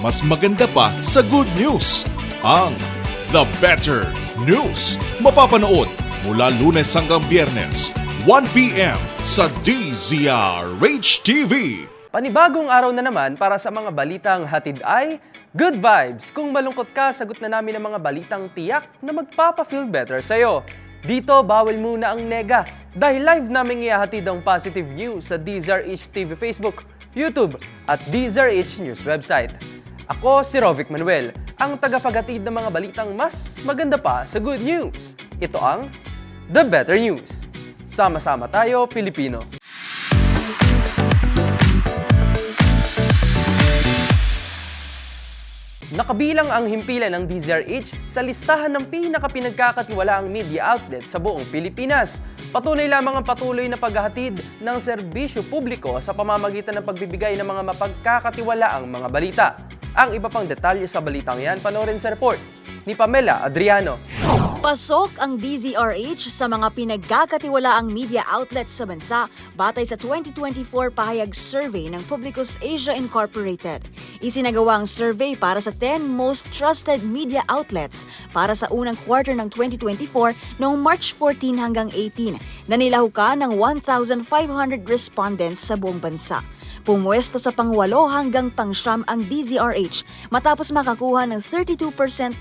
mas maganda pa sa good news. Ang The Better News. Mapapanood mula lunes hanggang biyernes, 1pm sa DZRH TV. Panibagong araw na naman para sa mga balitang hatid ay Good Vibes! Kung malungkot ka, sagot na namin ang mga balitang tiyak na magpapa-feel better sa'yo. Dito, bawal muna ang nega dahil live namin ihahatid ang positive news sa DZRH TV Facebook, YouTube at DZRH News website. Ako si Rovic Manuel, ang tagapaghatid ng mga balitang mas maganda pa sa good news. Ito ang The Better News. Sama-sama tayo, Pilipino. Nakabilang ang himpilan ng DZRH sa listahan ng pinakapinagkakatiwalaang media outlet sa buong Pilipinas. Patuloy lamang ang patuloy na paghahatid ng serbisyo publiko sa pamamagitan ng pagbibigay ng mga mapagkakatiwalaang mga balita. Ang iba pang detalye sa balitang yan, panoorin sa report ni Pamela Adriano. Pasok ang DZRH sa mga pinagkakatiwalaang media outlets sa bansa batay sa 2024 pahayag survey ng Publicus Asia Incorporated. Isinagawa ang survey para sa 10 most trusted media outlets para sa unang quarter ng 2024 noong March 14 hanggang 18 na nilahukan ng 1,500 respondents sa buong bansa. Pumwesto sa pangwalo hanggang pangsyam ang DZRH matapos makakuha ng 32%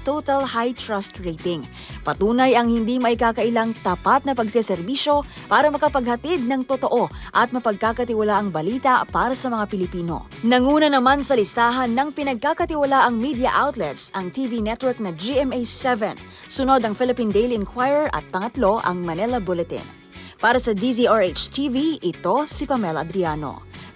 total high trust rating. Patunay ang hindi maikakailang tapat na pagseserbisyo para makapaghatid ng totoo at mapagkakatiwalaang balita para sa mga Pilipino. Nanguna naman sa listahan ng pinagkakatiwalaang media outlets ang TV network na GMA7, sunod ang Philippine Daily Inquirer at pangatlo ang Manila Bulletin. Para sa DZRH TV, ito si Pamela Adriano.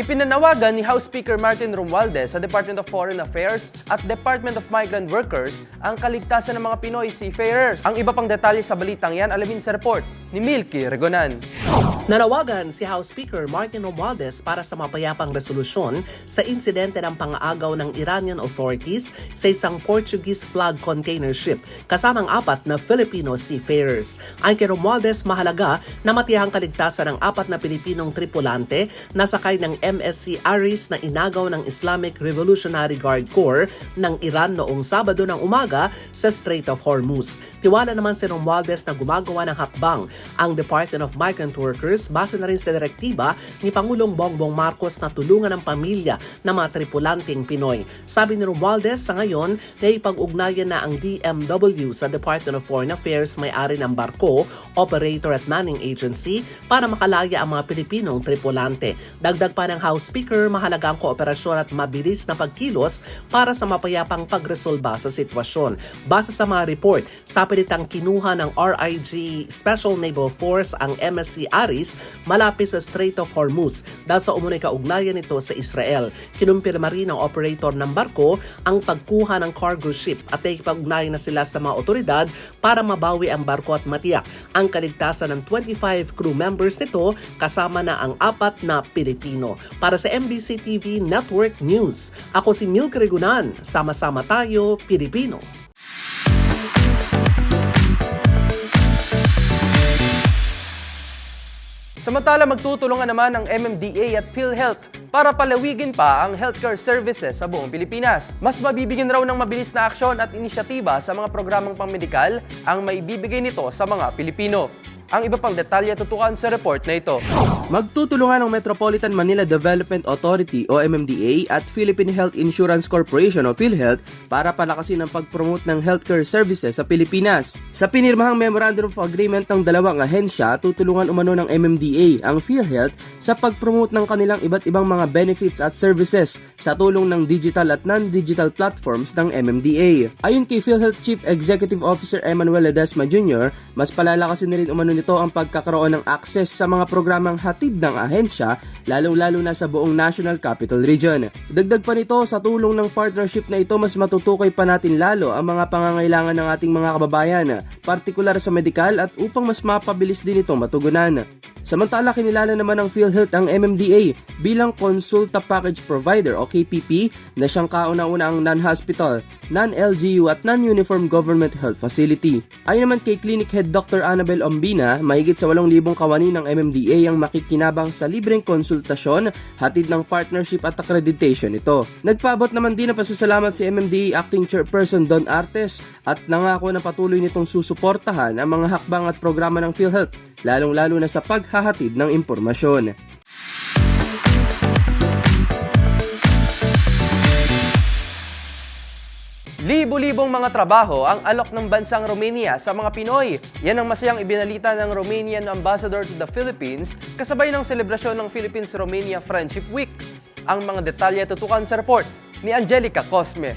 Ipinanawagan ni House Speaker Martin Romualdez sa Department of Foreign Affairs at Department of Migrant Workers ang kaligtasan ng mga Pinoy seafarers. Ang iba pang detalye sa balitang yan alamin sa report ni Milky Regonan. Nanawagan si House Speaker Martin Romualdez para sa mapayapang resolusyon sa insidente ng pang-aagaw ng Iranian authorities sa isang Portuguese flag container ship kasamang apat na Filipino seafarers. Ayon kay Romualdez, mahalaga na matiyahang kaligtasan ng apat na Pilipinong tripulante na sakay ng MSC Aris na inagaw ng Islamic Revolutionary Guard Corps ng Iran noong Sabado ng umaga sa Strait of Hormuz. Tiwala naman si Romualdez na gumagawa ng hakbang ang Department of Migrant Workers base na rin sa direktiba ni Pangulong Bongbong Marcos na tulungan ang pamilya ng mga tripulanting Pinoy. Sabi ni Romualdez sa ngayon na ipag-ugnayan na ang DMW sa Department of Foreign Affairs may-ari ng barko, operator at manning agency para makalaya ang mga Pilipinong tripulante. Dagdag pa ng House Speaker, mahalaga ang kooperasyon at mabilis na pagkilos para sa mapayapang pagresolba sa sitwasyon. Base sa mga report, sa pilitang kinuha ng RIG Special Naval Force ang MSC Aris malapit sa Strait of Hormuz dahil sa umunay kaugnayan nito sa Israel. Kinumpirma rin ng operator ng barko ang pagkuha ng cargo ship at ay ipag-ugnayan na sila sa mga otoridad para mabawi ang barko at matiyak ang kaligtasan ng 25 crew members nito kasama na ang apat na Pilipino. Para sa MBC TV Network News, ako si Milk Regunan. Sama-sama tayo, Pilipino. Samantala magtutulungan naman ang MMDA at PhilHealth para palawigin pa ang healthcare services sa buong Pilipinas. Mas mabibigyan raw ng mabilis na aksyon at inisyatiba sa mga programang pangmedikal ang maibibigay nito sa mga Pilipino. Ang iba pang detalye tutukan sa report na ito. Magtutulungan ang Metropolitan Manila Development Authority o MMDA at Philippine Health Insurance Corporation o PhilHealth para palakasin ang pag-promote ng healthcare services sa Pilipinas. Sa pinirmahang Memorandum of Agreement ng dalawang ahensya, tutulungan umano ng MMDA ang PhilHealth sa pag-promote ng kanilang iba't ibang mga benefits at services sa tulong ng digital at non-digital platforms ng MMDA. Ayon kay PhilHealth Chief Executive Officer Emmanuel Ledesma Jr., mas palalakasin na rin umano nito ang pagkakaroon ng access sa mga programang hatid ng ahensya, lalong-lalo na sa buong National Capital Region. Dagdag pa nito, sa tulong ng partnership na ito, mas matutukoy pa natin lalo ang mga pangangailangan ng ating mga kababayan, partikular sa medikal at upang mas mapabilis din ito matugunan. Samantala, kinilala naman ng PhilHealth ang MMDA bilang Consulta Package Provider o KPP na siyang kauna-una ang non-hospital, non-LGU at non-uniform government health facility. Ayon naman kay Clinic Head Dr. Annabel Ombina, mahigit sa 8,000 kawani ng MMDA ang makikinabang sa libreng konsultasyon, hatid ng partnership at accreditation ito. Nagpaabot naman din ng pasasalamat si MMDA Acting Chairperson Don Artes at nangako na patuloy nitong susuportahan ang mga hakbang at programa ng PhilHealth, lalong-lalo na sa paghahatid ng impormasyon. Libo-libong mga trabaho ang alok ng bansang Romania sa mga Pinoy. Yan ang masayang ibinalita ng Romanian Ambassador to the Philippines kasabay ng selebrasyon ng Philippines-Romania Friendship Week. Ang mga detalye tutukan sa report ni Angelica Cosme.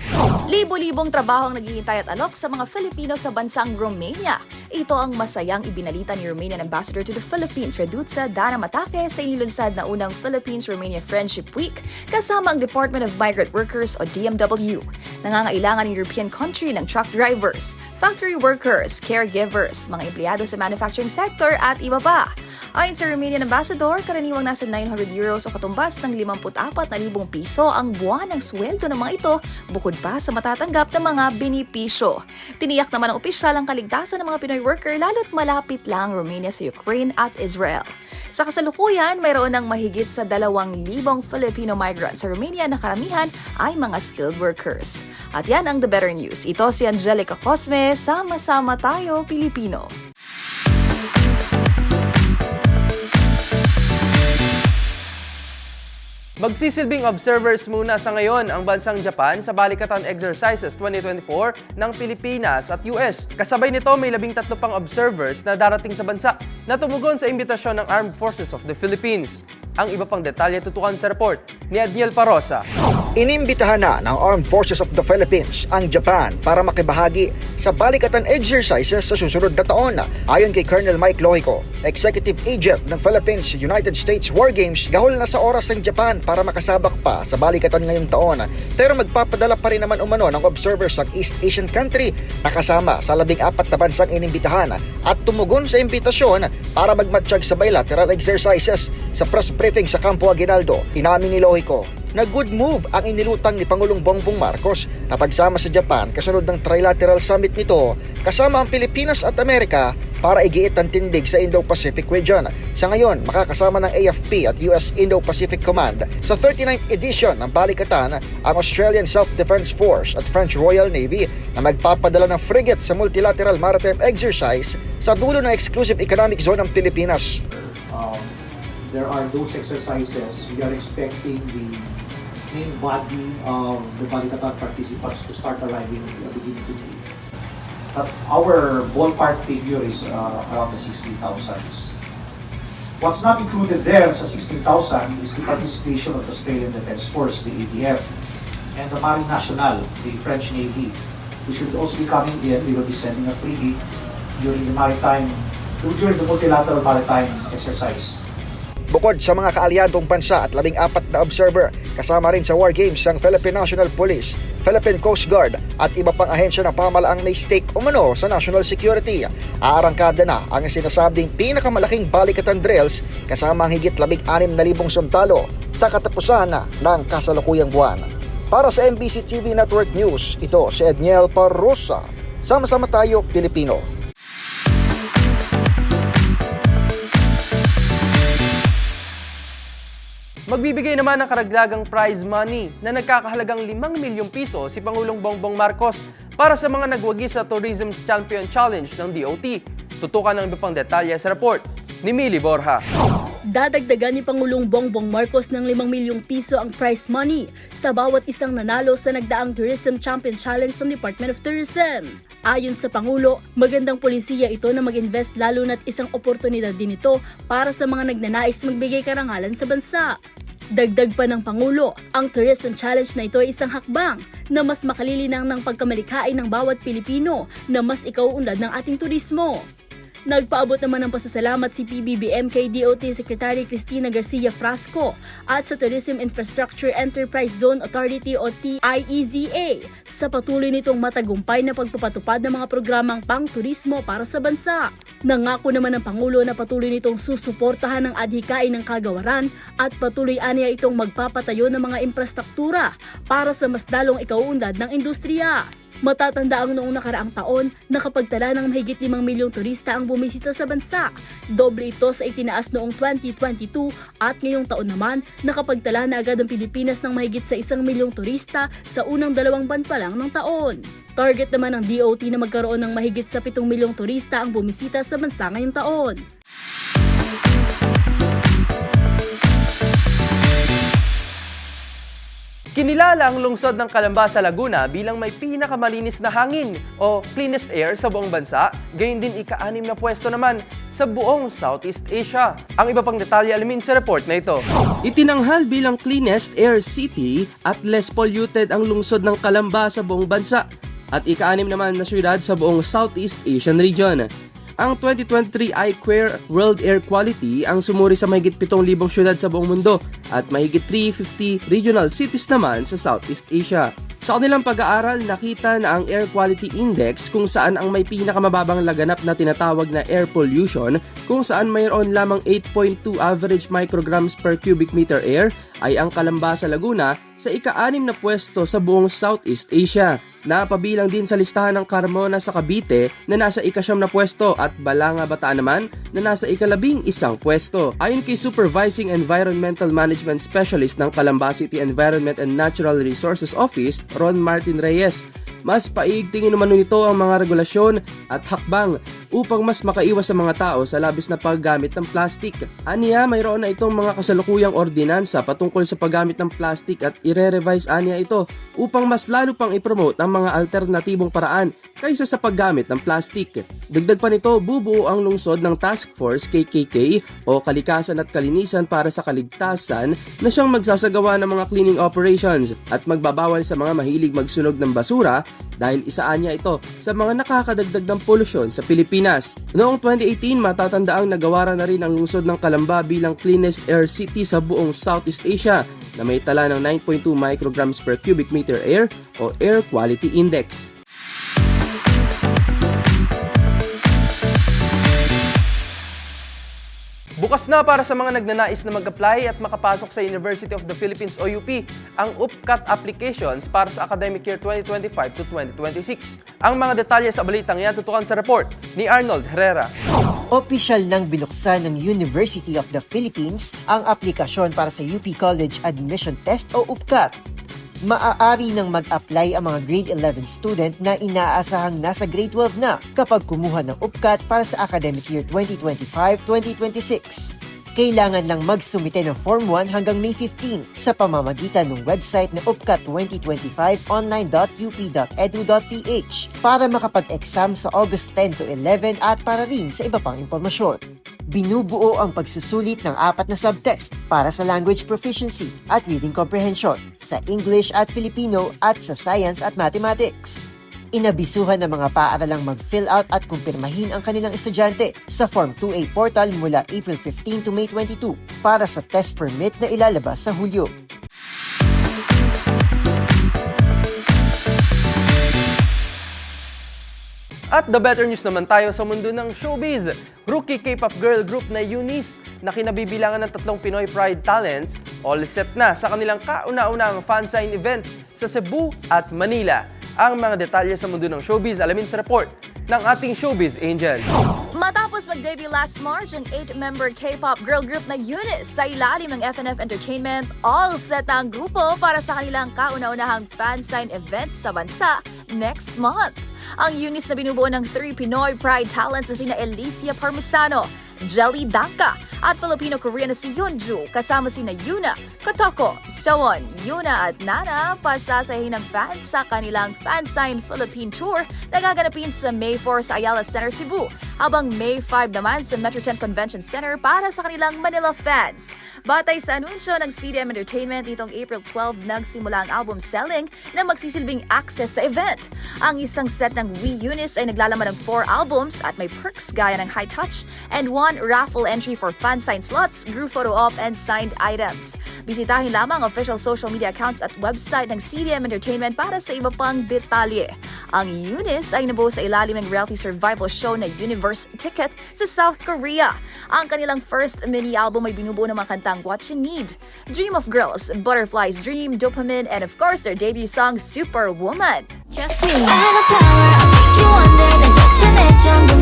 Libo-libong trabaho ang naghihintay at alok sa mga Filipino sa bansang Romania. Ito ang masayang ibinalita ni Romanian Ambassador to the Philippines, Reduza Dana Matake sa inilunsad na unang Philippines-Romania Friendship Week kasama ang Department of Migrant Workers o DMW. Nangangailangan ng European country ng truck drivers, factory workers, caregivers, mga empleyado sa manufacturing sector at iba pa. Ayon sa Romanian Ambassador, karaniwang nasa 900 euros o katumbas ng 54,000 piso ang buwan ng sweldo ng mga ito bukod pa sa matatanggap ng mga benepisyo. Tiniyak naman ng opisyal ang kaligtasan ng mga Pinoy worker lalo't malapit lang ang Romania sa Ukraine at Israel. Sa kasalukuyan, mayroon ng mahigit sa 2,000 Filipino migrants sa Romania na karamihan ay mga skilled workers. At yan ang The Better News. Ito si Angelica Cosme, sama-sama tayo Pilipino. Magsisilbing observers muna sa ngayon ang bansang Japan sa Balikatan Exercises 2024 ng Pilipinas at US. Kasabay nito may labing tatlo pang observers na darating sa bansa na tumugon sa imbitasyon ng Armed Forces of the Philippines. Ang iba pang detalye tutukan sa report ni Adniel Parosa. Inimbitahan na ng Armed Forces of the Philippines ang Japan para makibahagi sa balikatan exercises sa susunod na taon. Ayon kay Colonel Mike Lohico, Executive Agent ng Philippines United States War Games, gahol na sa oras ng Japan para makasabak pa sa balikatan ngayong taon. Pero magpapadala pa rin naman umano ng observers ang East Asian country na kasama sa labing apat na bansang inimbitahan at tumugon sa imbitasyon para magmatsyag sa bilateral exercises sa press briefing sa Campo Aguinaldo. Inamin ni Lohico na good move ang inilutang ni Pangulong Bongbong Marcos na pagsama sa Japan kasunod ng trilateral summit nito kasama ang Pilipinas at Amerika para igiit ang tindig sa Indo-Pacific region. Sa ngayon, makakasama ng AFP at US Indo-Pacific Command sa 39th edition ng Balikatan ang Australian Self-Defense Force at French Royal Navy na magpapadala ng frigate sa multilateral maritime exercise sa dulo ng exclusive economic zone ng Pilipinas. um, there are those exercises, we are expecting the main body of the Balikatan participants to start arriving at the beginning of the week. But our ballpark figure is uh, around the 16,000. What's not included there sa 16,000 is the participation of the Australian Defence Force, the ADF, and the Marine Nationale, the French Navy, which will also be coming in. We will be sending a frigate during the maritime, during the multilateral maritime exercise. Bukod sa mga kaalyadong bansa at labing apat na observer, kasama rin sa War Games ang Philippine National Police, Philippine Coast Guard at iba pang ahensya ng pamalaang may stake umano sa national security. Aarangkada na ang sinasabing pinakamalaking balikatan drills kasama ang higit labing anim na libong sundalo sa katapusan ng kasalukuyang buwan. Para sa MBC TV Network News, ito si Edniel Parrosa. Sama-sama tayo, Pilipino. Magbibigay naman ng karagdagang prize money na nagkakahalagang 5 milyong piso si Pangulong Bongbong Marcos para sa mga nagwagi sa Tourism's Champion Challenge ng DOT. Tutukan ng iba pang detalye sa report ni Mili Borja. Dadagdagan ni Pangulong Bongbong Marcos ng 5 milyong piso ang prize money sa bawat isang nanalo sa nagdaang Tourism Champion Challenge ng Department of Tourism. Ayon sa Pangulo, magandang polisiya ito na mag-invest lalo na't isang oportunidad din ito para sa mga nagnanais magbigay karangalan sa bansa. Dagdag pa ng Pangulo, ang Tourism Challenge na ito ay isang hakbang na mas makalilinang ng pagkamalikhain ng bawat Pilipino na mas ikauunlad ng ating turismo. Nagpaabot naman ng pasasalamat si PBBM kay DOT Secretary Cristina Garcia Frasco at sa Tourism Infrastructure Enterprise Zone Authority o TIEZA sa patuloy nitong matagumpay na pagpapatupad ng mga programang pang-turismo para sa bansa. Nangako naman ng Pangulo na patuloy nitong susuportahan ang adhikain ng kagawaran at patuloy aniya itong magpapatayo ng mga infrastruktura para sa mas dalong ikauunlad ng industriya. Matatanda ang noong nakaraang taon, nakapagtala ng mahigit 5 milyong turista ang bumisita sa bansa. Doble ito sa itinaas noong 2022 at ngayong taon naman, nakapagtala na agad ang Pilipinas ng mahigit sa 1 milyong turista sa unang dalawang buwan pa lang ng taon. Target naman ng DOT na magkaroon ng mahigit sa 7 milyong turista ang bumisita sa bansa ngayong taon. Kinilala ang lungsod ng Calamba sa Laguna bilang may pinakamalinis na hangin o cleanest air sa buong bansa, gayon din ika-anim na pwesto naman sa buong Southeast Asia. Ang iba pang detalye alamin sa report na ito. Itinanghal bilang cleanest air city at less polluted ang lungsod ng Calamba sa buong bansa at ika-anim naman na syudad sa buong Southeast Asian region. Ang 2023 iQuare World Air Quality ang sumuri sa mahigit 7,000 syudad sa buong mundo at mahigit 350 regional cities naman sa Southeast Asia. Sa kanilang pag-aaral, nakita na ang Air Quality Index kung saan ang may pinakamababang laganap na tinatawag na air pollution kung saan mayroon lamang 8.2 average micrograms per cubic meter air ay ang Kalamba sa Laguna sa ika-anim na pwesto sa buong Southeast Asia. Napabilang din sa listahan ng Carmona sa Cavite na nasa ikasyam na pwesto at Balanga Bataan naman na nasa ikalabing isang pwesto. Ayon kay Supervising Environmental Management Specialist ng Calamba City Environment and Natural Resources Office, Ron Martin Reyes, mas paigtingin naman nito ang mga regulasyon at hakbang upang mas makaiwas sa mga tao sa labis na paggamit ng plastic. Aniya, mayroon na itong mga kasalukuyang ordinansa patungkol sa paggamit ng plastic at ire-revise aniya ito upang mas lalo pang ipromote ang mga alternatibong paraan kaysa sa paggamit ng plastic. Dagdag pa nito, bubuo ang lungsod ng Task Force KKK o Kalikasan at Kalinisan para sa Kaligtasan na siyang magsasagawa ng mga cleaning operations at magbabawal sa mga mahilig magsunog ng basura dahil isaan niya ito sa mga nakakadagdag ng polusyon sa Pilipinas. Noong 2018, matatandaang nagawaran na rin ang lungsod ng Calamba bilang cleanest air city sa buong Southeast Asia na may tala ng 9.2 micrograms per cubic meter air o Air Quality Index. Bukas na para sa mga nagnanais na mag-apply at makapasok sa University of the Philippines o UP ang UPCAT applications para sa academic year 2025 to 2026. Ang mga detalye sa balitang yan tutukan sa report ni Arnold Herrera. Opisyal nang binuksan ng University of the Philippines ang aplikasyon para sa UP College Admission Test o UPCAT. Maaari nang mag-apply ang mga grade 11 student na inaasahang nasa grade 12 na kapag kumuha ng UPCAT para sa academic year 2025-2026. Kailangan lang magsumite ng Form 1 hanggang May 15 sa pamamagitan ng website na UPCAT 2025 online.up.edu.ph para makapag-exam sa August 10 to 11 at para rin sa iba pang impormasyon. Binubuo ang pagsusulit ng apat na subtest para sa language proficiency at reading comprehension sa English at Filipino at sa Science at Mathematics. Inabisuhan ng mga paaralang mag-fill out at kumpirmahin ang kanilang estudyante sa Form 2A portal mula April 15 to May 22 para sa test permit na ilalabas sa Hulyo. At the better news naman tayo sa mundo ng showbiz. Rookie K-pop girl group na Eunice na kinabibilangan ng tatlong Pinoy Pride talents all set na sa kanilang kauna-unang fansign events sa Cebu at Manila. Ang mga detalye sa mundo ng showbiz alamin sa report ng ating showbiz angel. Matapos mag-debut last March ang 8-member K-pop girl group na Eunice sa ilalim ng FNF Entertainment, all set ang grupo para sa kanilang kauna-unahang fansign event sa bansa next month. Ang Eunice na binubuo ng three Pinoy Pride talents na sina Alicia Parmesano, Jelly Dangka at Filipino-Korean na si Yeonju kasama si na Yuna, Kotoko, Sewon, Yuna at Nana pasasahin ng fans sa kanilang Fansign Philippine Tour na gaganapin sa May 4 sa Ayala Center, Cebu habang May 5 naman sa Metro 10 Convention Center para sa kanilang Manila fans. Batay sa anunsyo ng CDM Entertainment nitong April 12 nagsimula ang album selling na magsisilbing access sa event. Ang isang set ng We Eunice ay naglalaman ng 4 albums at may perks gaya ng high touch and one raffle entry for fan sign slots, group photo op, and signed items. Bisitahin lamang ang official social media accounts at website ng CDM Entertainment para sa iba pang detalye. Ang Eunice ay nabuo sa ilalim ng reality survival show na Universe Ticket sa South Korea. Ang kanilang first mini-album ay binubuo ng mga kantang What You Need, Dream of Girls, Butterfly's Dream, Dopamine, and of course their debut song Superwoman. Trust me. I got power, I'll take you under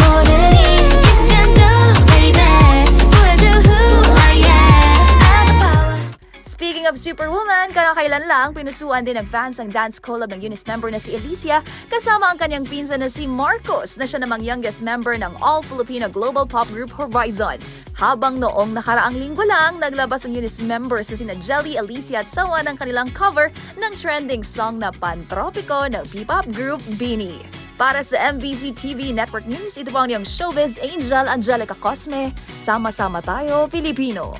Superwoman, kamakailan lang pinusuan din ng fans ang dance collab ng Eunice member na si Alicia kasama ang kanyang pinsan na si Marcos na siya namang youngest member ng all-Filipino global pop group Horizon. Habang noong nakaraang linggo lang, naglabas ang Eunice members na sina Jelly, Alicia at Sawa ng kanilang cover ng trending song na Pantropiko ng P-pop group Beanie. Para sa MBC TV Network News, ito po ang iyong showbiz angel Angelica Cosme. Sama-sama tayo, Pilipino.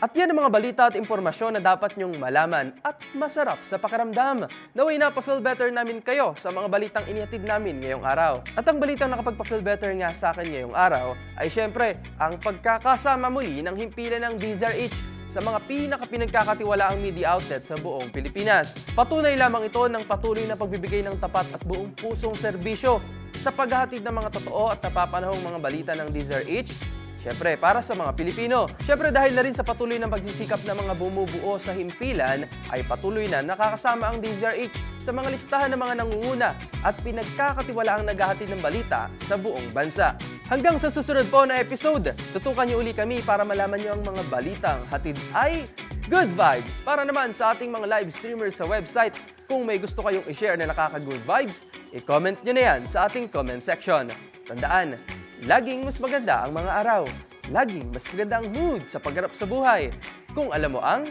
At yan ang mga balita at impormasyon na dapat nyong malaman at masarap sa pakiramdam. Naway napafeel better namin kayo sa mga balitang inihatid namin ngayong araw. At ang balitang nakapagpa-feel better nga sa akin ngayong araw ay syempre ang pagkakasama muli ng himpilan ng DZRH sa mga pinaka-pinagkakatiwalaang media outlet sa buong Pilipinas. Patunay lamang ito ng patuloy na pagbibigay ng tapat at buong pusong serbisyo sa paghahatid ng mga totoo at napapanahong mga balita ng DZRH Siyempre, para sa mga Pilipino. Siyempre, dahil na rin sa patuloy ng pagsisikap ng mga bumubuo sa himpilan, ay patuloy na nakakasama ang DZRH sa mga listahan ng mga nangunguna at pinagkakatiwalaang naghahatid ng balita sa buong bansa. Hanggang sa susunod po na episode, tutukan niyo uli kami para malaman niyo ang mga balitang hatid ay good vibes. Para naman sa ating mga live streamers sa website, kung may gusto kayong i-share na nakaka-good vibes, i-comment nyo na yan sa ating comment section. Tandaan, laging mas maganda ang mga araw. Laging mas maganda ang mood sa pagharap sa buhay. Kung alam mo ang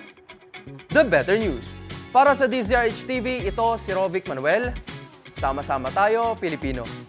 The Better News. Para sa DZRH TV, ito si Rovic Manuel. Sama-sama tayo, Pilipino.